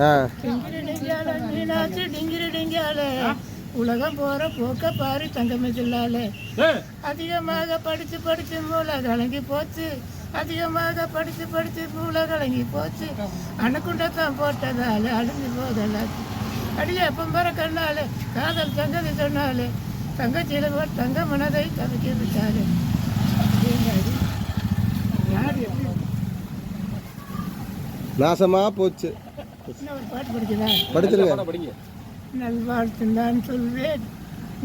ஆ. டிங்கிரி டிங்கியால உலகம் போற போக்க பாரு தங்கமே சொல்லாலே அதிகமாக படிச்சு படிச்சு மூளை கலங்கி போச்சு. அதிகமாக படிச்சு படிச்சு மூளை கலங்கி போச்சு. அணுக்குண்டத்தான் போட்டதால அழிஞ்சு போதலாச்சு அடியே பம்பர கண்ணாலே காதல் தங்கதி சொன்னாலே தங்கச்சியில போல் தங்க மனதை தவிக்க விட்டாலே. எப்படி நாசமா போச்சு. படிச்சிருங்க நல்வாழ்த்து நான் சொல்வேன்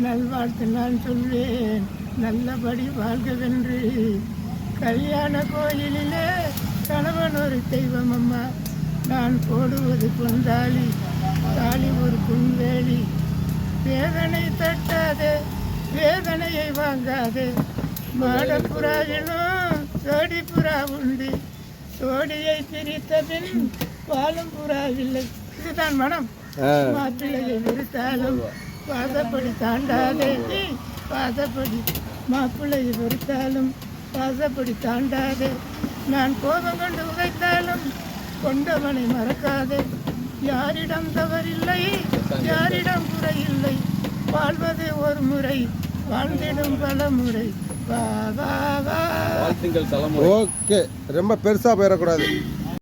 நல்வாழ்த்து நான் சொல்வேன். நல்லபடி வாழ்கவென்று. கல்யாண கோயிலிலே கணவன் ஒரு தெய்வம் அம்மா. நான் போடுவது பொந்தாளி தாலி ஒரு புன்வேலி. வேதனை தட்டாதே வேதனையை வாங்காதே. மாடப்புறாவிலும் சோடி புறா உண்டு. சோடியை பிரித்த பின் பாலும் புறாவில்லை. இதுதான் மனம். மாப்பிள்ளையை வெறுத்தாலும் பாசப்படி தாண்டாதே. பாசப்படி மாப்பிள்ளையை வெறுத்தாலும் பாசப்படி தாண்டாதே. நான் கோபம் கொண்டு உதைத்தாலும் கொண்டவனை மறக்காதே. யாரிடம் தவறில்லை யாரிடம் குறையில்லை. வாழ்வது ஒரு முறை வாழ்ந்திடும் பல முறை. வா வா வா. ஓகே. ரொம்ப பெருசாக போயிடக்கூடாது.